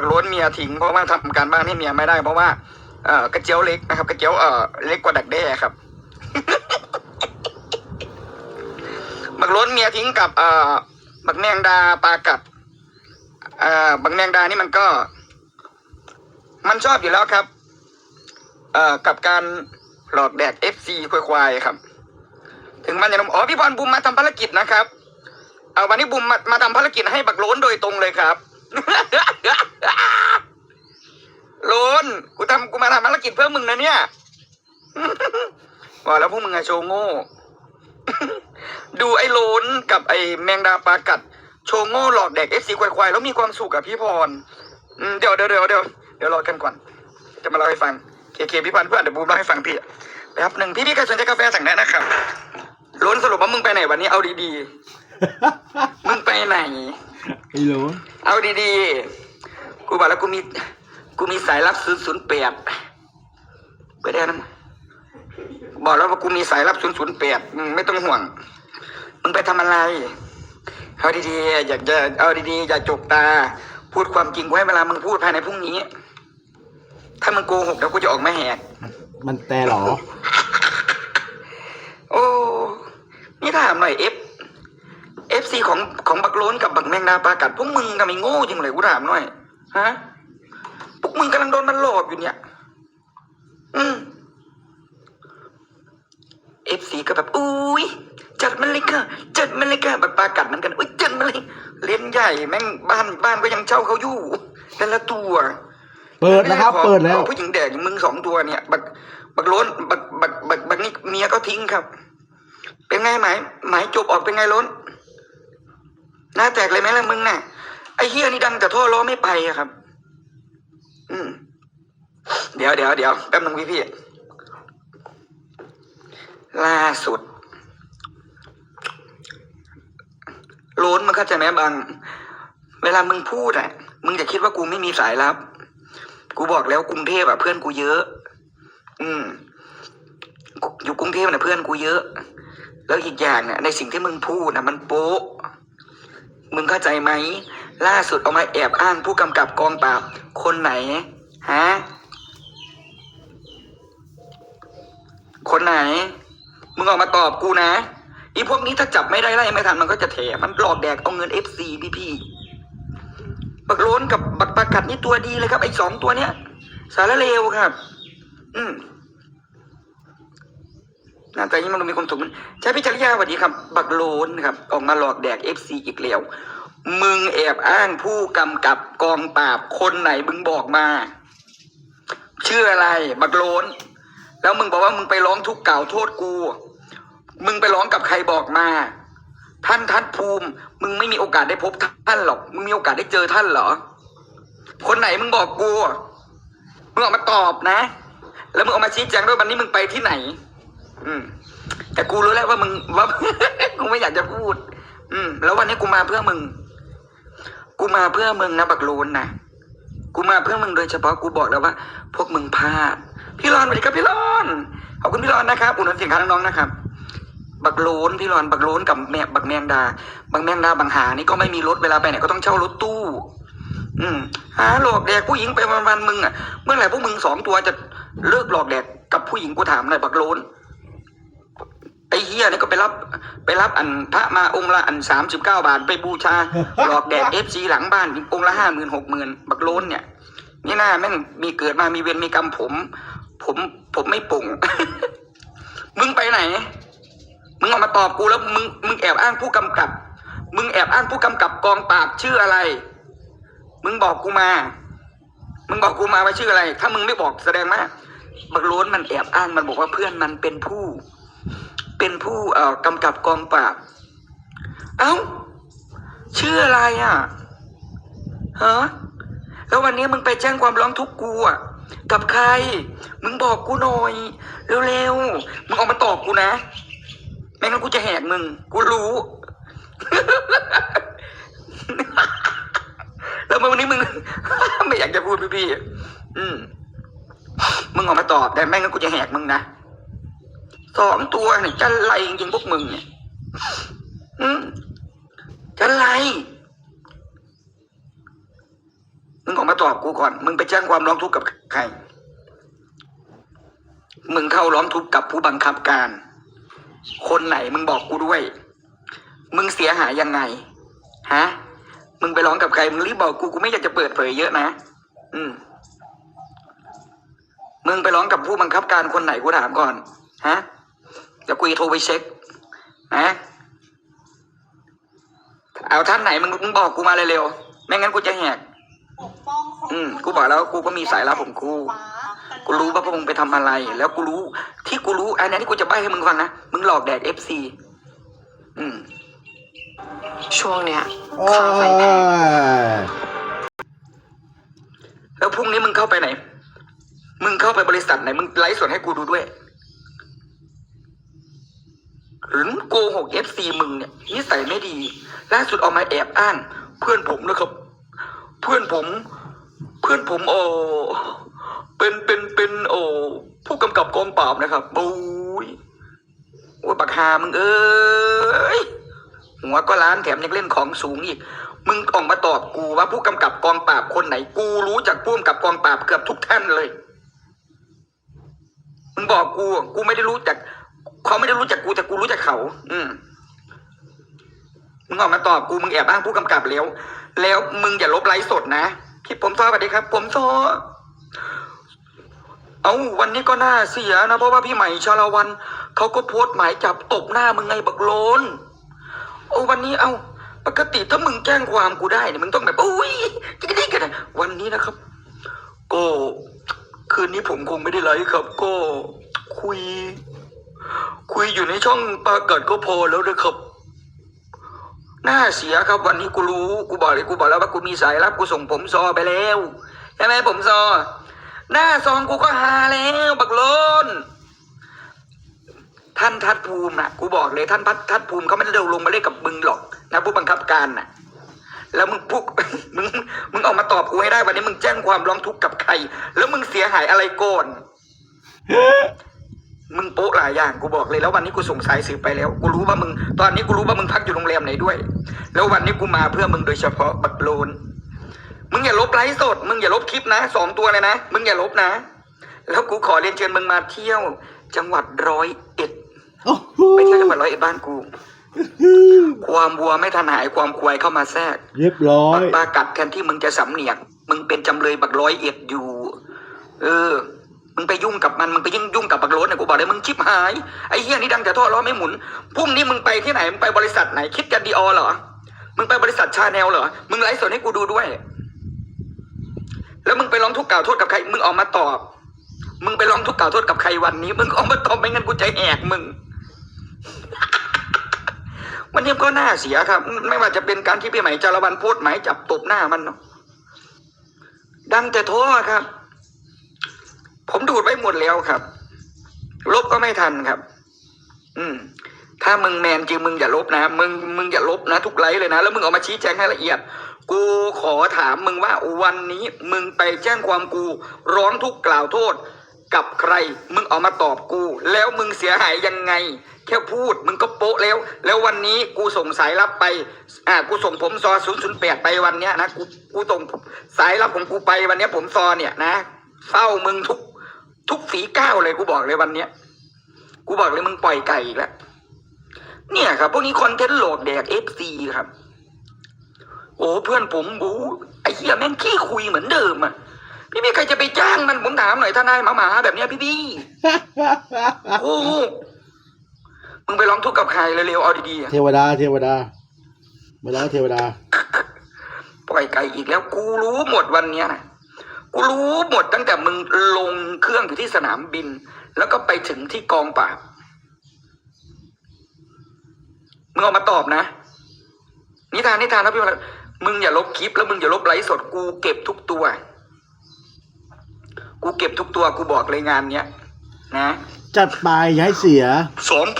บักล้นเมียทิ้งเพราะว่าทำการบ้านให้เมียไม่ได้ เพราะว่าเอ่อกระเจียวเล็กนะครับ กระเจียวเอ่อเล็กกว่าดักแด้ครับบักล้นเมียทิ้งกับเอ่อบักแมงดาปลากัดเอ่อบักแมงดานี่มันก็ มันชอบอยู่แล้วครับ เอ่อกับการหลอกแดกเอฟซีควายครับ ถึงมันจะนอ๋อพี่บอลบุมมาทำภารกิจนะครับ เอาวันนี้บุมมามาทำภารกิจให้บักล้นโดยตรงเลยครับ โล้นกูทำกูมาทำภารกิจเพื่อมึงนะเนี่ย บอกแล้วพวกมึงอะโชว์โง่ ดูไอ้โล้นกับไอ้แมงดาปลากัด โชว์โง่หลอกแดกเอฟซีควายๆแล้วมีความสุขกับพี่พรเดี๋ยวเดี๋ยวเดี๋ยวเดี๋ยวเดี๋ยวรอกันก่อน จะมาเล่าให้ฟังเคเคพี่พันเพื่อนเดี๋ยวบูมเล่าให้ฟังพี่แป๊บหนึ่งพี่พี่ใครสนใจกาแฟสั่งได้นะครับล้นสรุปว่ามึงไปไหนวันนี้เอาดีๆ มึงไปไหนไอ้โหลเอาดีๆ กูบอกแล้วกูมี กูมีสายลับศูนย์ศูนย์แปดไปได้นะบอกแล้วว่ากูมีสายลับศูนย์ศูนย์แปดไม่ต้องห่วง มึงไปทำอะไร เอาดีๆ อยากจะ เอาดีๆ อย่าจกตา พูดความจริงไว้เวลามึงพูดภายในพรุ่งนี้ ถ้ามึงโกหกเดี๋ยวกูจะออกมาแหก มันแต่หรอ โอ้ นี่ถามหน่อยเอฟ เอฟซีของของบักโล้นกับบักแมงดาปลากัดพวกมึงทำไมโง่จริงเลยกูถามหน่อยฮะพวกมึงกำลังโดนมันหลอกอยู่เนี่ย อืมเอฟซีก็แบบอุ้ยจัดมันเลยค่ะจัดมันเลยค่ะบักปลากัดเหมือนกันอุ้ยจัดมันเลยเล่นใหญ่แม่งบ้านบ้านก็ยังเช่าเขาอยู่แต่ละตัวเปิดแล้วครับขอเปิดแล้วขอผู้หญิงแดกอย่างมึงสองตัวเนี่ย บักบักโล้นบักบักบักบักนี่เมียก็ทิ้งครับ เป็นไงหมายหมายจบออกเป็นไงล้น หน้าแตกเลยไหมล่ะมึงน่ะไอ้เฮียนี่ดังแต่ท่อล้อไม่ไปอะครับ อืม เดี๋ยวเดี๋ยวเดี๋ยวแป๊บนึงพี่พี่ล่าสุดโล้นมึงเข้าใจไหมบาง เวลามึงพูดอะมึงจะคิดว่ากูไม่มีสายลับ กูบอกแล้วกรุงเทพอะเพื่อนกูเยอะ อืม อยู่กรุงเทพน่ะเพื่อนกูเยอะ แล้วอีกอย่างน่ะในสิ่งที่มึงพูดนะมันโป๊ะ มึงเข้าใจไหม ล่าสุดเอามาแอบอ้างผู้กำกับกองปราบ คนไหน ฮะ คนไหน มึงออกมาตอบกูนะอีพวกนี้ถ้าจับไม่ได้ไล่ไม่ทันมันก็จะแถมันหลอกแดกเอาเงินเอฟซีพี่พี่บักโล้นกับบักปากัดนี่ตัวดีเลยครับ ไอ้สองตัวเนี้ย สารเลวครับ อืม หน้าตานี้มันดูมีความสุขมันใช่พี่จริยาสวัสดีครับ บักโลนครับ ออกมาหลอกแดกเอฟซีอีกแล้ว มึงแอบอ้างผู้กำกับกองปราบคนไหนมึงบอกมา ชื่ออะไร บักโลน แล้วมึงบอกว่ามึงไปร้องทุกข์กล่าวโทษกู มึงไปร้องกับใครบอกมา ท่านทัดภูมิ มึงไม่มีโอกาสได้พบท่านหรอก มึงมีโอกาสได้เจอท่านเหรอ คนไหนมึงบอกกู มึงออกมาตอบนะ แล้วมึงออกมาชี้แจงด้วยวันนี้มึงไปที่ไหน อืม แต่กูรู้แล้วว่ามึงว่า กูไม่อยากจะพูด อืม แล้ววันนี้กูมาเพื่อมึง กูมาเพื่อมึงนะบักโลนนะกูมาเพื่อมึงโดยเฉพาะกูบอกแล้วว่า พวกมึงพลาด พี่รอนสวัสดีครับพี่รอนขอบคุณพี่รอนนะครับอุดหนุนสินค้าน้องๆนะครับ บักโลนพี่รอนบักโลนกับแม่บักแมงดา บักแมงดาบางหานี่ก็ไม่มีรถเวลาไปไหนก็ต้องเช่ารถตู้ อืมหาหลอกแดกผู้หญิงไปวันๆมึงอะเมื่อไหร่พวกมึงสองตัวจะเลิกหลอกแดกกับผู้หญิงกูถามหน่อยบักโลน ไอ้เฮียนี่ก็ไปรับไปรับอันพระมาองค์ละอันสามสิบเก้าบาทไปบูชาหลอกแดกเอฟซีหลังบ้านองค์ละห้าหมื่นหกหมื่นบักโลนเนี่ยนี่หน้าแม่งมีเกิดมามีเวรมีกรรมผม ผมผมไม่ปุ่ง มึงไปไหน มึงออกมาตอบกูแล้วมึงมึงแอบอ้างผู้กำกับ มึงแอบอ้างผู้กำกับกองปราบชื่ออะไร มึงบอกกูมา มึงบอกกูมาว่าชื่ออะไร ถ้ามึงไม่บอกแสดงว่าบักโล้นมันแอบอ้างมันบอกว่าเพื่อนมันเป็นผู้ เป็นผู้เอ่อกำกับกองปราบ เอ้า ชื่ออะไรอะฮะแล้ววันนี้มึงไปแจ้งความร้องทุกข์กูอะ กับใคร มึงบอกกูหน่อย เร็วๆ มึงออกมาตอบกูนะไม่งั้นกูจะแหกมึง กูรู้ แล้ววันนี้มึง ไม่อยากจะพูดพี่พี่ๆอืมมึงออกมาตอบแต่ไม่งั้นกูจะแหกมึงนะ สองตัวเนี่ยจะไล่จริงพวกมึงเนี่ยจะไล่มึงออกมาตอบกูก่อน มึงไปแจ้งความร้องทุกข์กับใคร มึงเข้าร้องทุกข์กับผู้บังคับการ คนไหนมึงบอกกูด้วย มึงเสียหายยังไง ฮะ มึงไปร้องกับใคร มึงรีบบอกกู กูไม่อยากจะเปิดเผยเยอะนะ อืม มึงไปร้องกับผู้บังคับการคนไหนกูถามก่อน ฮะ ดี๋ยวกูจะโทรไปเช็คนะเอาท่านไหนมึงมึงบอกกูมาเร็วๆไม่งั้นกูจะแหกปกป้องคนอืมกูบอกแล้วกูก็มีสายลับของกูกูรู้ว่าพวกมึงไปทำอะไร แล้วกูรู้ที่กูรู้อันนี้ที่กูจะใบให้มึงฟังนะมึงหลอกแดกเอฟซีอืมช่วงเนี้ยโอ้ค่าไฟแพงยแล้วพรุ่งนี้มึงเข้าไปไหน มึงเข้าไปบริษัทไหน มึงไลฟ์สดให้กูดูด้วย หรือโกหกเอฟซีมึงเนี่ยนิสัยไม่ดี ล่าสุดออกมาแอบอ้าง เพื่อนผมนะครับ เพื่อนผม เพื่อนผมโอเป็นเป็นเป็นโอผู้กำกับกองปราบนะครับบูยโอ้ยบักฮามึงเอ้ยหัวก็ล้านแถมยังเล่นของสูงอีก มึงออกมาตอบกูว่าผู้กำกับกองปราบคนไหน กูรู้จักผู้กำกับกองปราบเกือบทุกท่านเลย มึงบอกกู กูไม่ได้รู้จัก เขาไม่ได้รู้จักกูแต่กูรู้จักเขา อืมมึงออกมาตอบกูมึงแอบอ้างผู้กำกับแล้ว แล้วมึงอย่าลบไลฟ์สดนะพี่ผมซอสวัสดีครับ ผมซอเอาวันนี้ก็น่าเสียนะเพราะว่าพี่ใหม่ชาละวันเขาก็โพสต์หมายจับตบหน้ามึงไงบักโลนโอ้วันนี้เอาปกติถ้ามึงแจ้งความกูได้เนี่ยมึงต้องแบบอุ้ยจิกดิกันวันนี้นะครับ ก็คืนนี้ผมคงไม่ได้ไลฟ์ครับ ก็คุย คุยอยู่ในช่องปรากฏก็พอแล้วนะครับน่าเสียครับวันนี้กูรู้กูบอกเลยกูบอกแล้วว่ากูมีสายลับกูส่งผมซอไปแล้วใช่ไหมผมซอ หน้าซองกูก็หาแล้วบักโลนท่านทัดภูมินะกูบอกเลยท่านพัดทัดภูมิเขาไม่ได้เดินลงมาเล่นกับมึงหรอกนะผู้บังคับการน่ะ แล้วมึงพูดมึงมึงออกมาตอบกูให้ได้วันนี้มึงแจ้งความร้องทุกข์กับใคร แล้วมึงเสียหายอะไรก่อน มึงโป๊ะหลายอย่างกูบอกเลยแล้ววันนี้กูส่งสายสืบไปแล้วกูรู้ว่ามึง ตอนนี้กูรู้ว่ามึงพักอยู่โรงแรมไหนด้วย แล้ววันนี้กูมาเพื่อมึงโดยเฉพาะบักโลนมึงอย่าลบไลฟ์สด มึงอย่าลบคลิปนะสองตัวเลยนะ มึงอย่าลบนะ แล้วกูขอเรียนเชิญมึงมาเที่ยว จังหวัดร้อยเอ็ดโอ้โหไปเที่ยวจังหวัดร้อยเอ็ดบ้านกูความวัวไม่ทันหายความควายเข้ามาแทรก เรียบร้อปัยกปากัดแทนที่มึงจะสำเนียก มึงเป็นจำเลยบักร้อยเอ็ดอยู่ เออ มึงไปยุ่งกับมันมึงไปยุ่งยุ่งกับบักโรสเนี่ยกูบอกเลยมึงชิบหายไอ้เหี้ยนี่ดังแต่ท่อล้อไม่หมุนพรุ่งนี้มึงไปที่ไหนมึงไปบริษัทไหนคิดกันดีออเหรอมึงไปบริษัทชาแนลเหรอมึงไลฟ์สดให้กูดูด้วย แล้วมึงไปร้องทุกข์กล่าวโทษกับใคร มึงออกมาตอบ มึงไปร้องทุกข์กล่าวโทษกับใครวันนี้ มึงออกมาตอบไม่งั้นกูใจแอกมึงวันนี้ก็น่าเสียครับ ไม่ว่าจะเป็นการที่พี่ใหม่จารวันโพสต์หมายจับตบหน้ามันเนาะดังแต่โทษครับ ผมดูดไว้หมดแล้วครับ ลบก็ไม่ทันครับ อืม ถ้ามึงแมนจริงมึงอย่าลบนะมึงมึงอย่าลบนะทุกไลฟ์เลยนะแล้วมึงออกมาชี้แจงให้ละเอียด กูขอถามมึงว่าวันนี้ มึงไปแจ้งความกู ร้องทุกข์กล่าวโทษ กับใคร มึงออกมาตอบกู แล้วมึงเสียหายยังไง แค่พูดมึงก็โป๊ะแล้ว แล้ววันนี้กูส่งสายลับไป อ่า กูส่งผมซอศูนย์ศูนย์แปดไปวันเนี้ยนะกูกูส่งสายลับของกูไปวันเนี้ยผมซอเนี่ยนะเฝ้ามึงทุก ทุกฝีก้าวเลยกูบอกเลยวันเนี้ยกูบอกเลยมึงปล่อยไก่อีกแล้วเนี่ยครับ พวกนี้คอนเทนต์โหลดแดกเอฟซีครับ โอ้เพื่อนผมโอ้ไอ้เหี้ยแม่งขี้คุยเหมือนเดิมอะพี่พี่ใครจะไปจ้างมันผมถามหน่อยทนายหมาหมาๆแบบเนี้ยพี่พี่โอ้มึงไปร้องทุกข์กับใครเร็วๆเอาดีๆอะเทวดา เทวดามาแล้วเทวดา ปล่อยไก่อีกแล้วกูรู้หมดวันเนี้ยนะ กูรู้หมดตั้งแต่มึงลงเครื่องอยู่ที่สนามบิน แล้วก็ไปถึงที่กองปราบมึงออกมาตอบนะ นิทานนิทานนะพี่ว่ามึงอย่าลบคลิป แล้วมึงอย่าลบไลฟ์สดกูเก็บทุกตัว กูเก็บทุกตัวกูบอกเลยงานเนี้ยนะ จัดไปอย่าให้เสียสองผัว